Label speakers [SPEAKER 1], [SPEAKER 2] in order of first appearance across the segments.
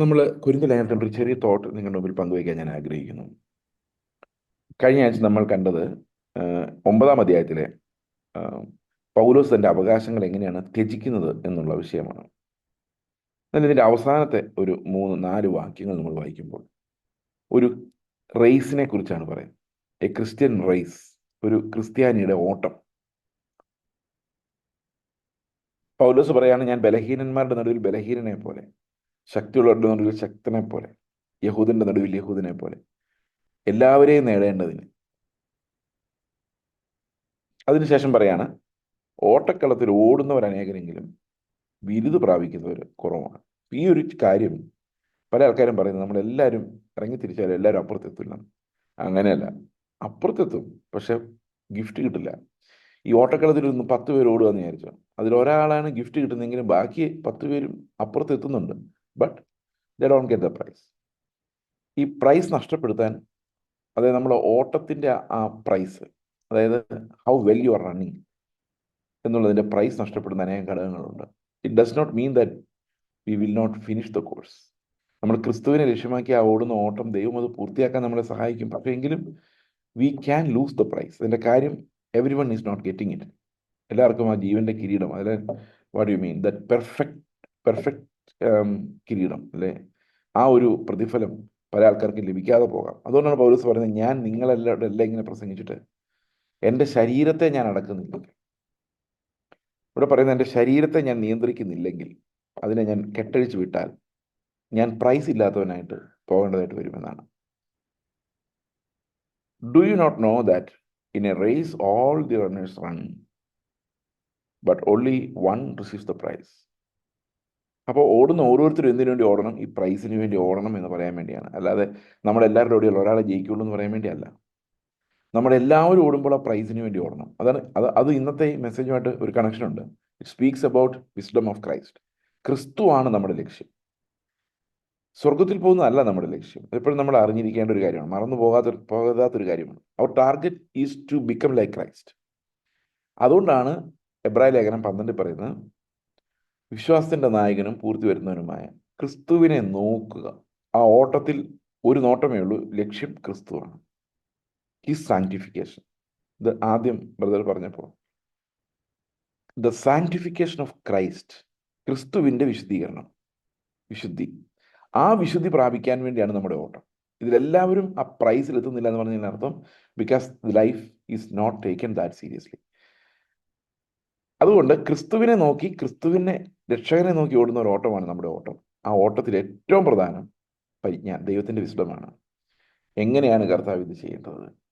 [SPEAKER 1] നമ്മൾ കുരുന്ന് ലേഖനത്തിന്റെ ഒരു ചെറിയ തോട്ട് നിങ്ങളുടെ മുമ്പിൽ പങ്കുവയ്ക്കാൻ ഞാൻ ആഗ്രഹിക്കുന്നു. കഴിഞ്ഞ ആഴ്ച നമ്മൾ കണ്ടത് ഒമ്പതാം അധ്യായത്തിലെ പൗലോസ് തന്റെ അവകാശങ്ങൾ എങ്ങനെയാണ് ത്യജിക്കുന്നത് എന്നുള്ള വിഷയമാണ്. എന്നാൽ ഇതിന്റെ അവസാനത്തെ ഒരു മൂന്ന് നാല് വാക്യങ്ങൾ നമ്മൾ വായിക്കുമ്പോൾ ഒരു റേസിനെ കുറിച്ചാണ് പറയുന്നത്. എ ക്രിസ്ത്യൻ റേസ് ഒരു ക്രിസ്ത്യാനിയുടെ ഓട്ടം. പൗലോസ് പറയാണ് ഞാൻ ബലഹീനന്മാരുടെ നടുവിൽ ബലഹീനനെ പോലെ ശക്തിയുള്ളവരുടെ നടുവിൽ ശക്തനെ പോലെ യഹൂദന്റെ നടുവിൽ യഹൂദനെ പോലെ എല്ലാവരെയും നേടേണ്ടതിന്. അതിനുശേഷം പറയാണ് ഓട്ടക്കളത്തിൽ ഓടുന്നവർ അനേകരെങ്കിലും ബിരുദ് പ്രാപിക്കുന്നവർ കുറവാണ്. ഈ ഒരു കാര്യം പല ആൾക്കാരും പറയുന്നത് നമ്മളെല്ലാവരും ഇറങ്ങി തിരിച്ചാലും എല്ലാവരും അപ്പുറത്തെത്തില്ല അങ്ങനെയല്ല. അപ്പുറത്തെത്തും പക്ഷെ ഗിഫ്റ്റ് കിട്ടില്ല. ഈ ഓട്ടക്കളത്തിൽ നിന്ന് പത്ത് പേര് എന്ന് വിചാരിച്ചോ. അതിൽ ഒരാളാണ് ഗിഫ്റ്റ് കിട്ടുന്നതെങ്കിലും ബാക്കി പത്ത് പേരും അപ്പുറത്തെത്തുന്നുണ്ട്. But the don't get the prize ഈ പ്രൈസ് നഷ്ടപ്പെടുത്താൻ അതായത് നമ്മുടെ ഓട്ടത്തിന്റെ ആ പ്രൈസ് അതായത് how well you are running എന്നുള്ളതിന്റെ പ്രൈസ് നഷ്ടപ്പെടുന്ന അനേകം ഘടകങ്ങളുണ്ട്. It does not mean that we will not finish the course നമ്മൾ ക്രിസ്തുവിനെ ലക്ഷ്യമാക്കി ആ ഓടുന്ന ഓട്ടം ദൈവം അത് പൂർത്തിയാക്കാൻ നമ്മളെ സഹായിക്കും. പക്ഷേ എങ്കിലും we can lose the prize അതിന്റെ കാര്യം every one is not getting it എല്ലാവർക്കും ആ ജീവന്റെ കിരീടം അതിൽ what you mean that perfect perfect കിരീടം അല്ലെ? ആ ഒരു പ്രതിഫലം പല ആൾക്കാർക്ക് ലഭിക്കാതെ പോകാം. അതുകൊണ്ടാണ് പൗലോസ് പറയുന്നത് ഞാൻ നിങ്ങളെല്ലാം എല്ലാം ഇങ്ങനെ പ്രസംഗിച്ചിട്ട് എന്റെ ശരീരത്തെ ഞാൻ അടക്കുന്നില്ല ഇവിടെ പറയുന്നത് എന്റെ ശരീരത്തെ ഞാൻ നിയന്ത്രിക്കുന്നില്ലെങ്കിൽ അതിനെ ഞാൻ കെട്ടഴിച്ചു വിട്ടാൽ ഞാൻ പ്രൈസ് ഇല്ലാത്തവനായിട്ട് പോകേണ്ടതായിട്ട് വരുമെന്നാണ്. Do you not know that in a race all the runners run but only one receives the prize അപ്പോൾ ഓടുന്ന ഓരോരുത്തരും എന്തിനു വേണ്ടി ഓടണം? ഈ പ്രൈസിന് വേണ്ടി ഓടണം എന്ന് പറയാൻ വേണ്ടിയാണ്. അല്ലാതെ നമ്മളെല്ലാവരുടെ ഓടിയുള്ള ഒരാളെ ജയിക്കുള്ളൂ എന്ന് പറയാൻ വേണ്ടിയല്ല. നമ്മളെല്ലാവരും ഓടുമ്പോൾ ആ പ്രൈസിന് വേണ്ടി ഓടണം. അതാണ് അത് അത് ഇന്നത്തെ മെസ്സേജുമായിട്ട് ഒരു കണക്ഷൻ ഉണ്ട്. It speaks about wisdom of Christ ക്രിസ്തുവാണ് നമ്മുടെ ലക്ഷ്യം. സ്വർഗത്തിൽ പോകുന്നതല്ല നമ്മുടെ ലക്ഷ്യം. എപ്പോഴും നമ്മൾ അറിഞ്ഞിരിക്കേണ്ട ഒരു കാര്യമാണ്. മറന്നു പോകാത്ത പോകാത്തൊരു കാര്യമാണ്. Our target is to become like Christ അതുകൊണ്ടാണ് എബ്രാഹിം ലേഖനം പന്ത്രണ്ട് പറയുന്നത് വിശ്വാസത്തിന്റെ നായകനും പൂർത്തി വരുന്നവനുമായ ക്രിസ്തുവിനെ നോക്കുക. ആ ഓട്ടത്തിൽ ഒരു നോട്ടമേ ഉള്ളൂ ലക്ഷ്യം ക്രിസ്തുവാണ്. ഈ സാങ്ക്ടിഫിക്കേഷൻ ഇത് ആദ്യം ബ്രദർ പറഞ്ഞപ്പോൾ ദ സാങ്ക്ടിഫിക്കേഷൻ ഓഫ് ക്രൈസ്റ്റ് ക്രിസ്തുവിന്റെ വിശുദ്ധീകരണം വിശുദ്ധി. ആ വിശുദ്ധി പ്രാപിക്കാൻ വേണ്ടിയാണ് നമ്മുടെ ഓട്ടം. ഇതിലെല്ലാവരും ആ പ്രൈസിൽ എത്തുന്നില്ല എന്ന് പറഞ്ഞതിന് അർത്ഥം because life is not taken that seriously അതുകൊണ്ട് ക്രിസ്തുവിനെ നോക്കി ക്രിസ്തുവിനെ രക്ഷകനെ നോക്കി ഓടുന്ന ഒരു ഓട്ടമാണ് നമ്മുടെ ഓട്ടം. ആ ഓട്ടത്തിൽ ഏറ്റവും പ്രധാനം പരിജ്ഞാനം ദൈവത്തിന്റെ വിശുദ്ധമാണ് എങ്ങനെയാണ് കർത്താവ് ഇത് ചെയ്യേണ്ടത്?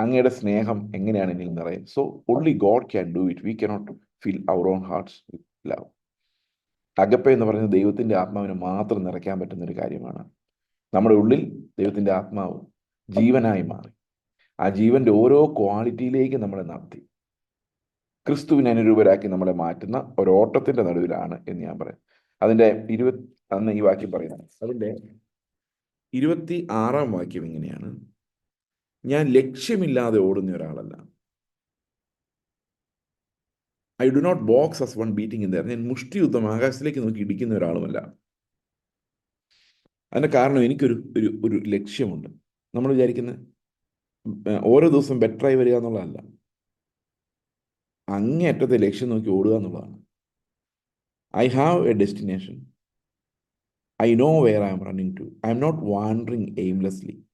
[SPEAKER 1] അങ്ങയുടെ സ്നേഹം എങ്ങനെയാണ് എന്നിൽ നിറയുന്നത് so only God can do it we cannot feel our own hearts love അകപ്പ എന്ന് പറയുന്നത് ദൈവത്തിന്റെ ആത്മാവിനെ മാത്രം നിറയ്ക്കാൻ പറ്റുന്ന ഒരു കാര്യമാണ്. നമ്മുടെ ഉള്ളിൽ ദൈവത്തിന്റെ ആത്മാവ് ജീവനായി മാറി. ആ ജീവന്റെ ഓരോ ക്വാളിറ്റിയിലേക്ക് നമ്മളെ നടത്തി. ക്രിസ്തുവിനെ അനുരൂപരാക്കി നമ്മളെ മാറ്റുന്ന ഒരോട്ടത്തിന്റെ നടുവിലാണ് എന്ന് ഞാൻ പറയാം. അതിന്റെ ഇരുപത്തി അന്ന് ഈ വാക്യം പറയുന്നത്. അതിന്റെ ഇരുപത്തി ആറാം വാക്യം ഇങ്ങനെയാണ്. ഞാൻ ലക്ഷ്യമില്ലാതെ ഓടുന്ന ഒരാളല്ല. I do not box as one beating in ഞാൻ മുഷ്ടി യുദ്ധം ആകാശത്തിലേക്ക് നോക്കി ഇടിക്കുന്ന ഒരാളുമല്ല. അതിന്റെ കാരണം എനിക്കൊരു ഒരു ഒരു ലക്ഷ്യമുണ്ട്. നമ്മൾ വിചാരിക്കുന്ന ഓരോ ദിവസം ബെറ്ററായി വരിക എന്നുള്ളതല്ല. അങ്ങേയറ്റത്തെ ലക്ഷ്യം നോക്കി ഓടുക എന്നുള്ളതാണ്. I have a destination I know where I am running to I am not wandering aimlessly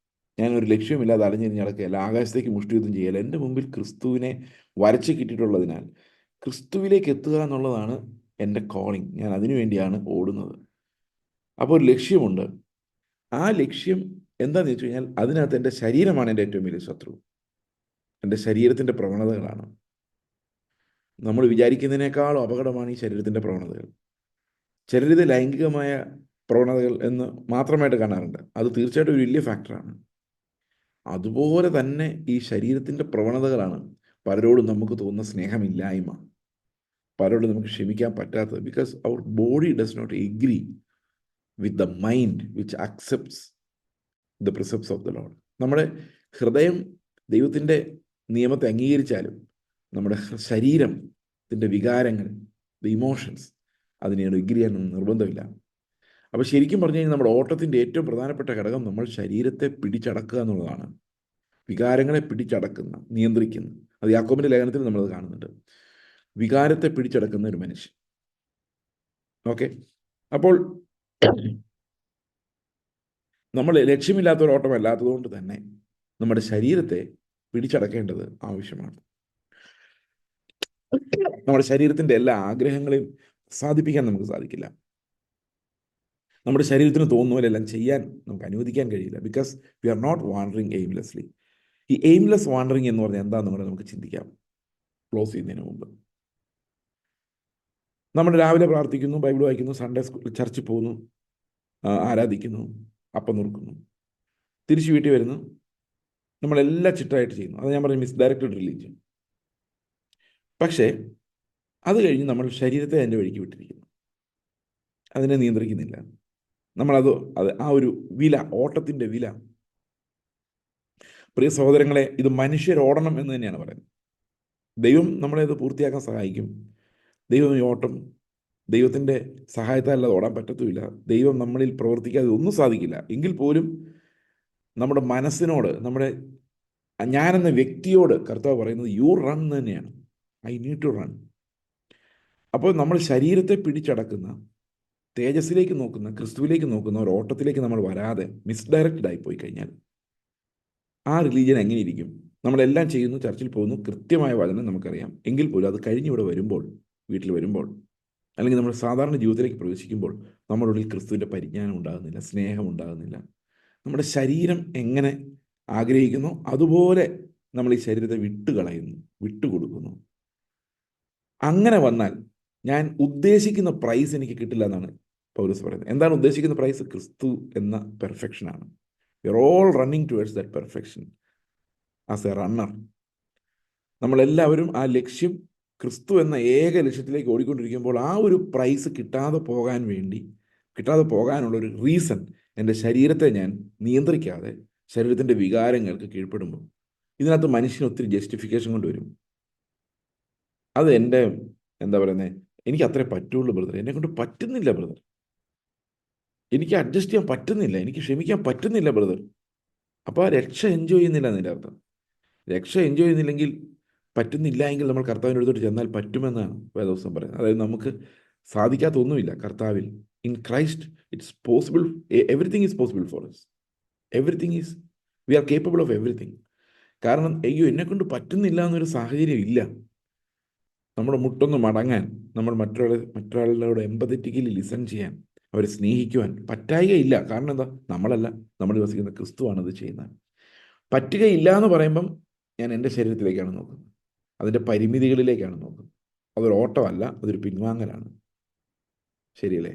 [SPEAKER 1] ഞാൻ ഒരു ലക്ഷ്യമില്ലാതെ അലഞ്ഞിരിഞ്ഞ് നടക്കുകയല്ല. ആകാശത്തേക്ക് മുഷ്ടിയുദ്ധം ചെയ്യല എന്റെ മുമ്പിൽ ക്രിസ്തുവിനെ വരച്ച് കിട്ടിയിട്ടുള്ളതിനാൽ ക്രിസ്തുവിലേക്ക് എത്തുക എന്നുള്ളതാണ് എന്റെ കോളിംഗ് ഞാൻ അതിനു വേണ്ടിയാണ് ഓടുന്നത്. അപ്പോൾ ഒരു ലക്ഷ്യമുണ്ട്. ആ ലക്ഷ്യം എന്താണെന്ന് വെച്ച് കഴിഞ്ഞാൽ അതിനകത്ത് എന്റെ ശരീരമാണ് എന്റെ ഏറ്റവും വലിയ ശത്രു. എന്റെ ശരീരത്തിന്റെ പ്രവണതകളാണ്. നമ്മൾ വിചാരിക്കുന്നതിനേക്കാളും അപകടമാണ് ഈ ശരീരത്തിന്റെ പ്രവണതകൾ. ചിലരിത് ലൈംഗികമായ പ്രവണതകൾ എന്ന് മാത്രമായിട്ട് കാണാറുണ്ട്. അത് തീർച്ചയായിട്ടും ഒരു വലിയ ഫാക്ടറാണ് അതുപോലെ തന്നെ ഈ ശരീരത്തിന്റെ പ്രവണതകളാണ് പലരോടും നമുക്ക് തോന്നുന്ന സ്നേഹമില്ലായ്മ പലരോടും നമുക്ക് ക്ഷമിക്കാൻ പറ്റാത്തത്. Because our body does not agree with the mind which accepts the precepts of the Lord നമ്മുടെ ഹൃദയം ദൈവത്തിന്റെ നിയമത്തെ അംഗീകരിച്ചാലും നമ്മുടെ ശരീരത്തിന്റെ വികാരങ്ങൾ ദ ഇമോഷൻസ് അതിനെ ഡിഗ്രി ചെയ്യാനൊന്നും നിർബന്ധമില്ല. അപ്പോൾ ശരിക്കും പറഞ്ഞു കഴിഞ്ഞാൽ നമ്മുടെ ഓട്ടത്തിന്റെ ഏറ്റവും പ്രധാനപ്പെട്ട ഘടകം നമ്മൾ ശരീരത്തെ പിടിച്ചടക്കുക എന്നുള്ളതാണ്. വികാരങ്ങളെ പിടിച്ചടക്കുന്ന നിയന്ത്രിക്കുന്ന. അത് യാക്കോബിന്റെ ലേഖനത്തിൽ നമ്മളത് കാണുന്നുണ്ട്. വികാരത്തെ പിടിച്ചടക്കുന്ന ഒരു മനുഷ്യൻ. ഓക്കെ? അപ്പോൾ നമ്മൾ ലക്ഷ്യമില്ലാത്ത ഒരു ഓട്ടമല്ലാത്തതുകൊണ്ട് തന്നെ നമ്മുടെ ശരീരത്തെ പിടിച്ചടക്കേണ്ടത് ആവശ്യമാണ്. നമ്മുടെ ശരീരത്തിന്റെ എല്ലാ ആഗ്രഹങ്ങളെയും സാധിപ്പിക്കാൻ നമുക്ക് സാധിക്കില്ല. നമ്മുടെ ശരീരത്തിന് തോന്നുന്ന പോലെ എല്ലാം ചെയ്യാൻ നമുക്ക് അനുവദിക്കാൻ കഴിയില്ല. Because we are not wandering aimlessly ഈ എയിംലെസ് വാണ്ടറിങ് എന്ന് പറഞ്ഞാൽ എന്താണെന്ന് പറഞ്ഞാൽ നമുക്ക് ചിന്തിക്കാം. ക്ലോസ് ചെയ്യുന്നതിന് മുമ്പ്. നമ്മൾ രാവിലെ പ്രാർത്ഥിക്കുന്നു ബൈബിൾ വായിക്കുന്നു സൺഡേ സ്കൂൾ ചർച്ചിൽ പോകുന്നു ആരാധിക്കുന്നു അപ്പം നുറുക്കുന്നു. തിരിച്ചു വീട്ടിൽ വരുന്നു. നമ്മളെല്ലാം ചിട്ടായിട്ട് ചെയ്യുന്നു. അത് ഞാൻ പറഞ്ഞു മിസ് ഡയറക്റ്റഡ് റിലീജിയൻ പക്ഷേ അത് കഴിഞ്ഞ് നമ്മൾ ശരീരത്തെ അതിന്റെ വഴിക്ക് വിട്ടിരിക്കുന്നു. അതിനെ നിയന്ത്രിക്കുന്നില്ല. നമ്മളത് അത് ആ ഒരു വില ഓട്ടത്തിന്റെ വില. പ്രിയ സഹോദരങ്ങളെ ഇത് മനുഷ്യർ ഓടണം എന്ന് തന്നെയാണ് പറയുന്നത്. ദൈവം നമ്മളെ ഇത് പൂർത്തിയാക്കാൻ സഹായിക്കും. ദൈവം ഈ ഓട്ടം ദൈവത്തിന്റെ സഹായത്താലല്ലാതെ ഓടാൻ പറ്റത്തുമില്ല. ദൈവം നമ്മളിൽ പ്രവർത്തിക്കാതെ ഒന്നും സാധിക്കില്ല. എങ്കിൽ പോലും നമ്മുടെ മനസ്സിനോട് നമ്മുടെ ഞാനെന്ന വ്യക്തിയോട് കർത്താവ് പറയുന്നത് യു റൺ തന്നെയാണ്. ഐ നീഡ് ടു റൺ അപ്പോൾ നമ്മൾ ശരീരത്തെ പിടിച്ചടക്കുന്ന തേജസ്സിലേക്ക് നോക്കുന്ന ക്രിസ്തുവിലേക്ക് നോക്കുന്ന ഒരു ഓട്ടത്തിലേക്ക് നമ്മൾ വരാതെ മിസ്ഡയറക്റ്റഡ് ആയി പോയി കഴിഞ്ഞാൽ ആ റിലീജിയൻ എങ്ങനെ ഇരിക്കും നമ്മളെല്ലാം ചെയ്യുന്നു ചർച്ചിൽ പോകുന്നു കൃത്യമായ വചനം നമുക്കറിയാം. എങ്കിൽ പോലും അത് കഴിഞ്ഞിവിടെ വരുമ്പോൾ വീട്ടിൽ വരുമ്പോൾ അല്ലെങ്കിൽ നമ്മൾ സാധാരണ ജീവിതത്തിലേക്ക് പ്രവേശിക്കുമ്പോൾ നമ്മുടെ ഉള്ളിൽ ക്രിസ്തുവിന്റെ പരിജ്ഞാനം ഉണ്ടാകുന്നില്ല സ്നേഹം ഉണ്ടാകുന്നില്ല. നമ്മുടെ ശരീരം എങ്ങനെ ആഗ്രഹിക്കുന്നു അതുപോലെ നമ്മൾ ഈ ശരീരത്തെ വിട്ടുകളയുന്നു വിട്ടുകൊടുക്കുന്നു. അങ്ങനെ വന്നാൽ ഞാൻ ഉദ്ദേശിക്കുന്ന പ്രൈസ് എനിക്ക് കിട്ടില്ല എന്നാണ് പൗരസ് പറയുന്നത്. എന്താണ് ഉദ്ദേശിക്കുന്ന പ്രൈസ് ക്രിസ്തു എന്ന പെർഫെക്ഷനാണ് you are all running towards that perfection as a runner നമ്മളെല്ലാവരും ആ ലക്ഷ്യം ക്രിസ്തു എന്ന ഏക ലക്ഷ്യത്തിലേക്ക് ഓടിക്കൊണ്ടിരിക്കുമ്പോൾ ആ ഒരു പ്രൈസ് കിട്ടാതെ പോകാൻ വേണ്ടി കിട്ടാതെ പോകാനുള്ള ഒരു റീസൺ എന്റെ ശരീരത്തെ ഞാൻ നിയന്ത്രിക്കാതെ ശരീരത്തിന്റെ വികാരങ്ങൾക്ക് കീഴ്പ്പെടുമ്പോൾ ഇതിനകത്ത് മനുഷ്യന് ഒത്തിരി ജസ്റ്റിഫിക്കേഷൻ കൊണ്ടുവരും അത് എന്റെ എന്താ പറയുന്നത് എനിക്ക് അത്രേ പറ്റുള്ളൂ ബ്രദർ എന്നെ കൊണ്ട് പറ്റുന്നില്ല ബ്രദർ. എനിക്ക് അഡ്ജസ്റ്റ് ചെയ്യാൻ പറ്റുന്നില്ല. എനിക്ക് ക്ഷമിക്കാൻ പറ്റുന്നില്ല ബ്രദർ. അപ്പോൾ ആ രക്ഷ എൻജോയ് ചെയ്യുന്നില്ല എന്നതിന്റെ അർത്ഥം. രക്ഷ എൻജോയ് ചെയ്യുന്നില്ലെങ്കിൽ പറ്റുന്നില്ല എങ്കിൽ നമ്മൾ കർത്താവിന്റെ അടുത്തോട്ട് ചെന്നാൽ പറ്റുമെന്നാണ് വേദോസം പറയുന്നത്. അതായത് നമുക്ക് സാധിക്കാത്ത ഒന്നുമില്ല. കർത്താവിൽ in Christ it's possible everything is possible for us. Everything is we are capable of everything കാരണം അയ്യോ എന്നെക്കൊണ്ട് പറ്റുന്നില്ല എന്നൊരു സാഹചര്യം ഇല്ല. നമ്മുടെ മുട്ടൊന്ന് മടങ്ങാൻ നമ്മൾ മറ്റൊരാളെ മറ്റൊരാളുടെ എമ്പതറ്റിക്കലി ലിസൺ ചെയ്യാൻ അവരെ സ്നേഹിക്കുവാൻ പറ്റായികയില്ല. കാരണം എന്താ? നമ്മളല്ല നമ്മൾ വസിക്കുന്ന ക്രിസ്തുവാണ് ഇത് ചെയ്യുന്നത്. പറ്റുകയില്ല എന്ന് പറയുമ്പം ഞാൻ എന്റെ ശരീരത്തിലേക്കാണ് നോക്കുന്നത്. അതിന്റെ പരിമിതികളിലേക്കാണ് നോക്കുന്നത്. അതൊരു ഓട്ടമല്ല അതൊരു പിൻവാങ്ങലാണ്. ശരിയല്ലേ?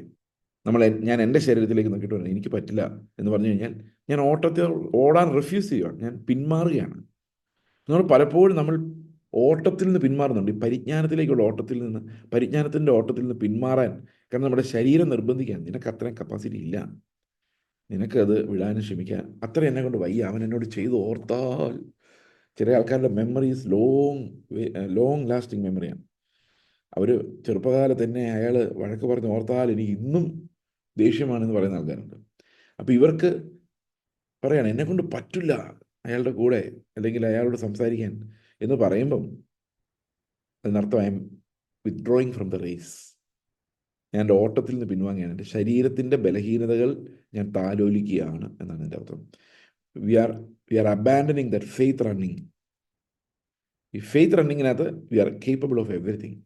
[SPEAKER 1] നമ്മൾ ഞാൻ എന്റെ ശരീരത്തിലേക്ക് നോക്കിയിട്ട് പറഞ്ഞു എനിക്ക് പറ്റില്ല എന്ന് പറഞ്ഞു കഴിഞ്ഞാൽ ഞാൻ ഓട്ടത്തെ ഓടാൻ റിഫ്യൂസ് ചെയ്യുകയാണ് ഞാൻ പിന്മാറുകയാണ് നമ്മൾ പലപ്പോഴും നമ്മൾ ഓട്ടത്തിൽ നിന്ന് പിന്മാറുന്നുണ്ട്. ഈ പരിജ്ഞാനത്തിലേക്കുള്ള ഓട്ടത്തിൽ നിന്ന് പരിജ്ഞാനത്തിന്റെ ഓട്ടത്തിൽ നിന്ന് പിന്മാറാൻ കാരണം നമ്മുടെ ശരീരം നിർബന്ധിക്കാൻ നിനക്ക് അത്രയും കപ്പാസിറ്റി ഇല്ല. നിനക്കത് വിടാനും ക്ഷമിക്കാൻ അത്ര എന്നെ കൊണ്ട് വയ്യ. അവൻ എന്നോട് ചെയ്ത് ഓർത്താൽ ചില ആൾക്കാരുടെ മെമ്മറീസ് ലോങ് ലോങ് ലാസ്റ്റിംഗ് മെമ്മറിയാണ് അവർ ചെറുപ്പകാലത്ത് തന്നെ അയാൾ വഴക്ക് പറഞ്ഞ് ഓർത്താൽ എനിക്ക് ഇന്നും ദേഷ്യമാണെന്ന് പറയുന്ന ആൾക്കാരുണ്ട്. അപ്പോൾ ഇവർക്ക് പറയാണ് എന്നെ കൊണ്ട് പറ്റില്ല അയാളുടെ കൂടെ അല്ലെങ്കിൽ അയാളോട് സംസാരിക്കാൻ. എന്ന് പറയുമ്പം അതിനർത്ഥം I am withdrawing from the race ഞാൻ എന്റെ ഓട്ടത്തിൽ നിന്ന് പിൻവാങ്ങിയാണ്. എന്റെ ശരീരത്തിന്റെ ബലഹീനതകൾ ഞാൻ താലോലിക്കുകയാണ് എന്നാണ് എന്റെ അർത്ഥം. We are we are abandoning that faith running ഈ faith റണ്ണിങ്ങിനകത്ത് we are capable of everything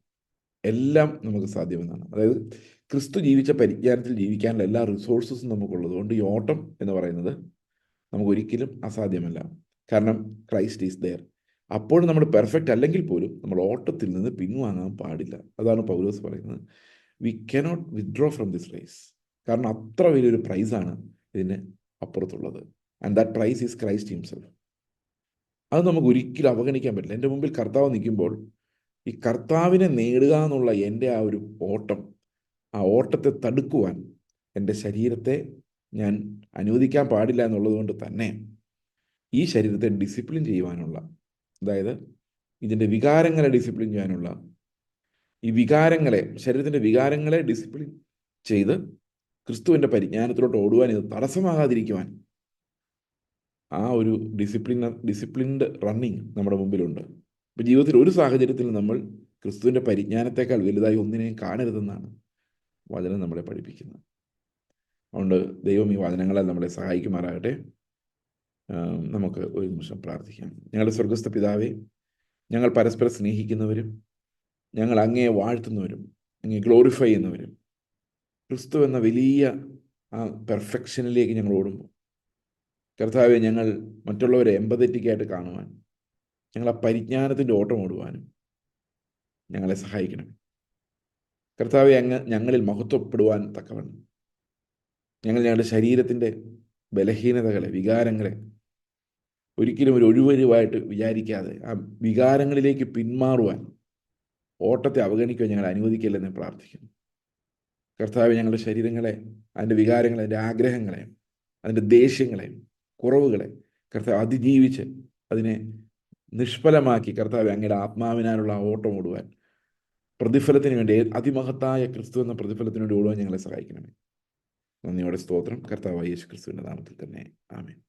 [SPEAKER 1] എല്ലാം നമുക്ക് സാധ്യമെന്നാണ്. അതായത് ക്രിസ്തു ജീവിച്ച പരിജ്ഞാനത്തിൽ ജീവിക്കാനുള്ള എല്ലാ റിസോഴ്സസും നമുക്കുള്ളത് കൊണ്ട് ഈ ഓട്ടം എന്ന് പറയുന്നത് നമുക്കൊരിക്കലും അസാധ്യമല്ല. കാരണം ക്രൈസ്റ്റ് ഈസ് ദെയർ അപ്പോഴും നമ്മൾ പെർഫെക്റ്റ് അല്ലെങ്കിൽ പോലും നമ്മൾ ഓട്ടത്തിൽ നിന്ന് പിൻവാങ്ങാൻ പാടില്ല. അതാണ് പൗലോസ് പറയുന്നത്. We cannot withdraw from this race കാരണം അത്ര വലിയൊരു പ്രൈസാണ് ഇതിന് അപ്പുറത്തുള്ളത്. And that prize is Christ himself അത് നമുക്ക് ഒരിക്കലും അവഗണിക്കാൻ പറ്റില്ല. എന്റെ മുമ്പിൽ കർത്താവ് നിൽക്കുമ്പോൾ ഈ കർത്താവിനെ നേടുക എന്നുള്ള എന്റെ ആ ഒരു ഓട്ടം ആ ഓട്ടത്തെ തടുക്കുവാൻ എന്റെ ശരീരത്തെ ഞാൻ അനുവദിക്കാൻ പാടില്ല എന്നുള്ളത് കൊണ്ട് തന്നെ ഈ ശരീരത്തെ ഡിസിപ്ലിൻ ചെയ്യുവാനുള്ള അതായത് ഇതിന്റെ വികാരങ്ങളെ ഡിസിപ്ലിൻ ചെയ്യാനുള്ള ഈ വികാരങ്ങളെ ശരീരത്തിന്റെ വികാരങ്ങളെ ഡിസിപ്ലിൻ ചെയ്ത് ക്രിസ്തുവിന്റെ പരിജ്ഞാനത്തിലോട്ട് ഓടുവാൻ ഇത് തടസ്സമാകാതിരിക്കുവാൻ ആ ഒരു ഡിസിപ്ലിൻ ഡിസിപ്ലിൻഡ് റണ്ണിങ് നമ്മുടെ മുമ്പിലുണ്ട്. ഇപ്പം ജീവിതത്തിൽ ഒരു സാഹചര്യത്തിൽ നമ്മൾ ക്രിസ്തുവിന്റെ പരിജ്ഞാനത്തെക്കാൾ വലുതായി ഒന്നിനെയും കാണരുതെന്നാണ് വചനം നമ്മളെ പഠിപ്പിക്കുന്നത്. അതുകൊണ്ട് ദൈവം ഈ വചനങ്ങളെ നമ്മളെ സഹായിക്കുമാറാകട്ടെ. നമുക്ക് ഒരു നിമിഷം പ്രാർത്ഥിക്കാം. ഞങ്ങളുടെ സ്വർഗസ്ഥ പിതാവേ ഞങ്ങൾ പരസ്പരം സ്നേഹിക്കുന്നവരും ഞങ്ങൾ അങ്ങയെ വാഴ്ത്തുന്നവരും അങ്ങേ ഗ്ലോറിഫൈ ചെയ്യുന്നവരും ക്രിസ്തു എന്ന വലിയ ആ പെർഫെക്ഷനിലേക്ക് ഞങ്ങൾ ഓടുമ്പോൾ കർത്താവെ ഞങ്ങൾ മറ്റുള്ളവരെ എമ്പതറ്റിക്കായിട്ട് കാണുവാൻ ഞങ്ങൾ ആ പരിജ്ഞാനത്തിന്റെ ഓട്ടം ഓടുവാനും ഞങ്ങളെ സഹായിക്കണം. കർത്താവെ അങ്ങ് ഞങ്ങളിൽ മഹത്വപ്പെടുവാൻ തക്കവണ്ണം. ഞങ്ങൾ ഞങ്ങളുടെ ശരീരത്തിന്റെ ബലഹീനതകളെ വികാരങ്ങളെ ഒരിക്കലും ഒരു ഒഴിവരുവായിട്ട് വിചാരിക്കാതെ ആ വികാരങ്ങളിലേക്ക് പിന്മാറുവാൻ ഓട്ടത്തെ അവഗണിക്കുവാൻ ഞങ്ങൾ അനുവദിക്കില്ലെന്ന് പ്രാർത്ഥിക്കുന്നു. കർത്താവ് ഞങ്ങളുടെ ശരീരങ്ങളെ അതിന്റെ വികാരങ്ങളെ അതിന്റെ ആഗ്രഹങ്ങളെ അതിന്റെ ദേഷ്യങ്ങളെ കുറവുകളെ കർത്താവ് അതിജീവിച്ച് അതിനെ നിഷ്ഫലമാക്കി കർത്താവ് അങ്ങയുടെ ആത്മാവിനാലുള്ള ഓട്ടം ഓടുവാൻ പ്രതിഫലത്തിന് വേണ്ടി അതിമഹത്തായ ക്രിസ്തു എന്ന പ്രതിഫലത്തിന് വേണ്ടി ഓടുവാൻ ഞങ്ങളെ സഹായിക്കണമേ. നന്ദിയോടെ സ്തോത്രം. കർത്താവ് യേശു ക്രിസ്തുവിന്റെ നാമത്തിൽ തന്നെ. ആമേൻ.